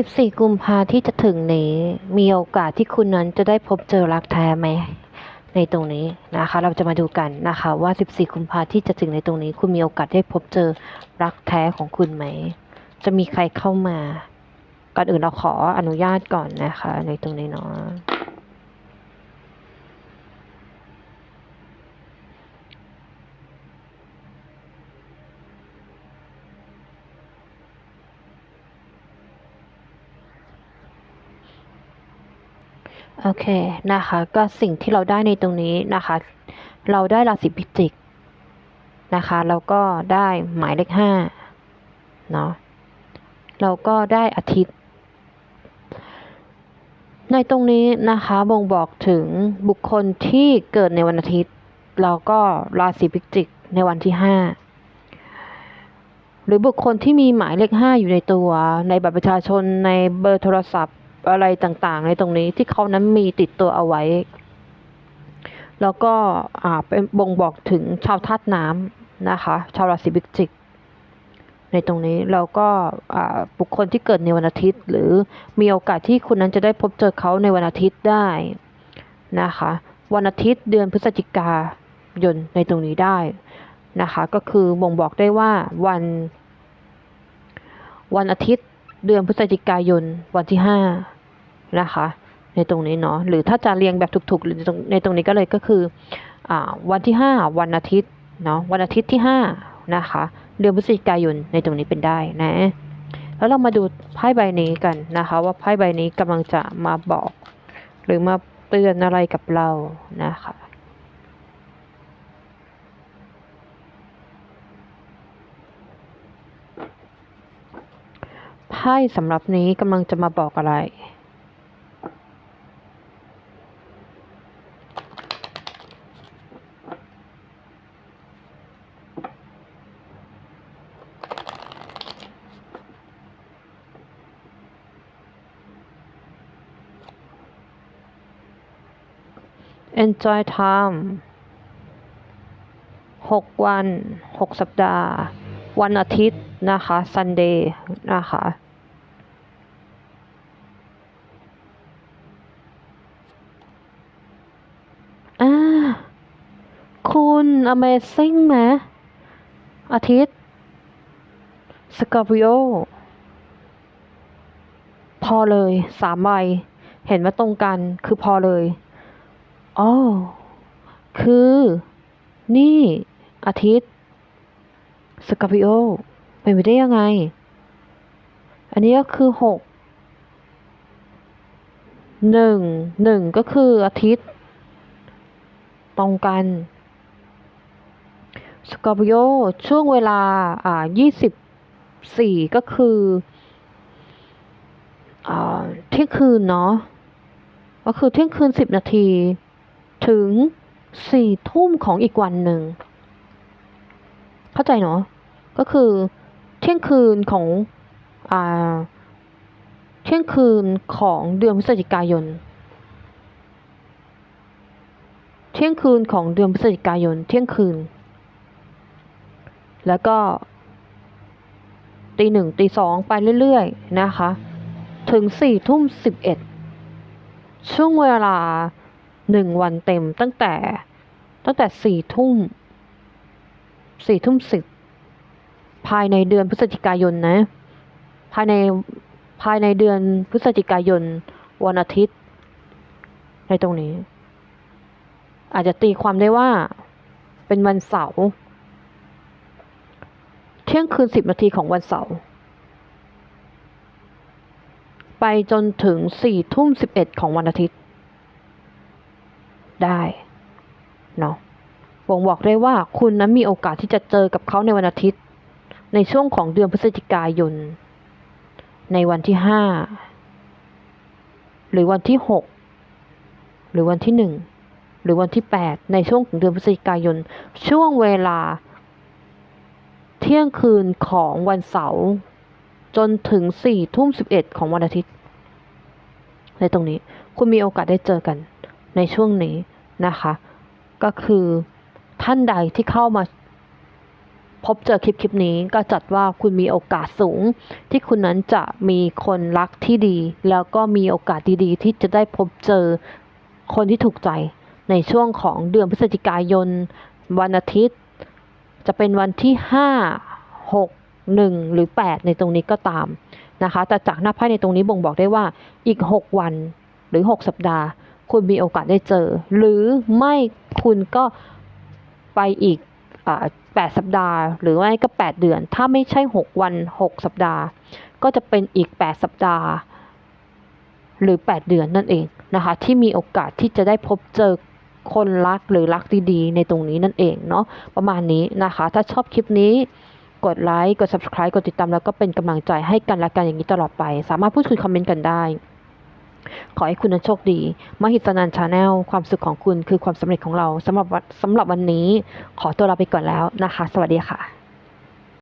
14 กุมภาที่จะถึงนี้ มีโอกาสที่คุณนั้นจะได้พบเจอรักแท้ไหม ในตรงนี้นะคะ เราจะมาดูกันนะคะว่า 14 กุมภาที่จะถึงในตรงนี้ คุณมีโอกาสได้พบเจอรักแท้ของคุณไหม จะมีใครเข้ามา ก่อนอื่นเราขออนุญาตก่อนนะคะ ในตรงนี้เนาะ โอเคนะคะ ก็สิ่งที่เราได้ในตรงนี้นะคะ เราได้ราศีพิจิกนะคะ แล้วก็ได้หมายเลขห้าเนาะเราก็ได้อาทิตย์ ในตรงนี้นะคะบ่งบอกถึงบุคคลที่เกิดในวันอาทิตย์ แล้วก็ราศีพิจิกในวันที่ห้าหรือบุคคลที่มีหมายเลขห้าอยู่ในตัว ในบัตรประชาชนในเบอร์โทรศัพท์ อะไรต่างๆ ในตรงนี้ที่เขานั้นมีติดตัวเอาไว้ แล้วก็อ่าเป็นบ่งบอกถึงชาวธาตุน้ำนะคะ ชาวราศีพิจิกในตรงนี้แล้วก็อ่าบุคคลที่เกิดในวันอาทิตย์ หรือมีโอกาสที่คุณนั้นจะได้พบเจอเขาในวันอาทิตย์ได้นะคะ วันอาทิตย์เดือนพฤศจิกายนในตรงนี้ได้นะคะ ก็คือบ่งบอกได้ว่าวัน วันอาทิตย์ เดือนพฤศจิกายนวันที่ห้านะคะ ในตรงนี้เนาะหรือถ้าจะเรียงแบบถูกๆหรือในตรงนี้ก็เลยก็คืออวันที่ห้าวันอาทิตย์เนาะวันอาทิตย์ที่ห้านะคะ เดือนพฤศจิกายนในตรงนี้เป็นได้นะแล้วเรามาดูไพ่ใบนี้กันนะคะ ว่าไพ่ใบนี้กำลังจะมาบอก หรือมาเตือนอะไรกับเรานะคะ ไพ่สำหรับนี้กำลังจะมาบอกอะไร enjoy time หกวันหกสัปดาห์ วันอาทิตย์นะคะ Sunday นะคะ อ่า คุณ Amazing ไหมอาทิตย์ Scorpio พอเลยสามใบ เห็นว่าตรงกันคือพอเลยอ๋อคือ นี่ อาทิตย์ สกอร์ปิโอเป็นไปได้ยังไง อันนี้ก็คือหกหนึ่งหนึ่งก็คืออาทิตย์ ตรงกัน สกอร์ปิโอช่วงเวลาอ่ายี่สิบสี่ก็คืออ่าเที่ยงคืนเนาะก็คือเที่ยงคืนสิบนาที ถึงสี่ทุ่มของอีกวันหนึ่ง เข้าใจเนาะก็คือเที่ยงคืนของอ่าเที่ยงคืนของเดือนพฤศจิกายน เที่ยงคืนของเดือนพฤศจิกายน เที่ยงคืน แล้วก็ตีหนึ่งตีสองไปเรื่อยๆนะคะ ถึงสี่ทุ่มสิบเอ็ดช่วงเวลาหนึ่งวันเต็มตั้งแต่ตั้งแต่สี่ทุ่มสี่ทุ่มสิบภายในเดือนพฤศจิกายนนะ ภายในภายในเดือนพฤศจิกายนวันอาทิตย์ ในตรงนี้ อาจจะตีความได้ว่าเป็นวันเสาร์ เที่ยงคืนสิบนาทีของวันเสาร์ไปจนถึงสี่ทุ่มสิบเอ็ดของวันอาทิตย์ ได้เนาะบ่งบอกได้ว่าคุณนั้นมีโอกาสที่จะเจอกับเขาในวันอาทิตย์ ในช่วงของเดือนพฤศจิกายน ในวันที่ห้าหรือวันที่หกหรือวันที่หนึ่งหรือวันที่แปดในช่วงของเดือนพฤศจิกายน ช่วงเวลา ที่ยงคืนของวันเสาร์จนถึงสี่ทุ่มสิบเอ็ดของวันอาทิตย์ ในตรงนี้คุณมีโอกาสได้เจอกันในช่วงนี้นะคะ ก็คือท่านใดที่เข้ามาพบเจอคลิปคลิปนี้ก็จัดว่าคุณมีโอกาสสูง ที่คุณนั้นจะมีคนรักที่ดี แล้วก็มีโอกาสดีๆ ที่จะได้พบเจอคนที่ถูกใจในช่วงของเดือนพฤศจิกายน วันอาทิตย์ จะเป็นวันที่ 5 6 1 หรือ 8 ในตรงนี้ก็ตามนะคะ แต่จากหน้าไพ่ในตรงนี้บ่งบอกได้ว่าอีก 6 วันหรือ 6 สัปดาห์ คุณมีโอกาสได้เจอ หรือไม่คุณก็ไปอีกอ่า8สัปดาห์ หรือไม่ก็ 8 เดือน ถ้าไม่ใช่ 6 วัน 6 สัปดาห์ ก็จะเป็นอีก 8 สัปดาห์ หรือ 8 เดือนนั่นเองนะคะ ที่มีโอกาสที่จะได้พบเจอ คนรักหรือรักดีๆ ในตรงนี้นั่นเองเนาะประมาณนี้นะคะ ถ้าชอบคลิปนี้กดไลค์กด subscribe กดติดตามแล้วก็เป็นกำลังใจให้กันและกันอย่างนี้ตลอดไป สามารถพูดคุยคอมเมนต์กันได้ ขอให้คุณนั้นโชคดี มหิตนันชาแนลความสุขของคุณคือความสำเร็จของเราสำหรับวันสำหรับวันนี้ขอตัวลาไปก่อนแล้วนะคะ สวัสดีค่ะ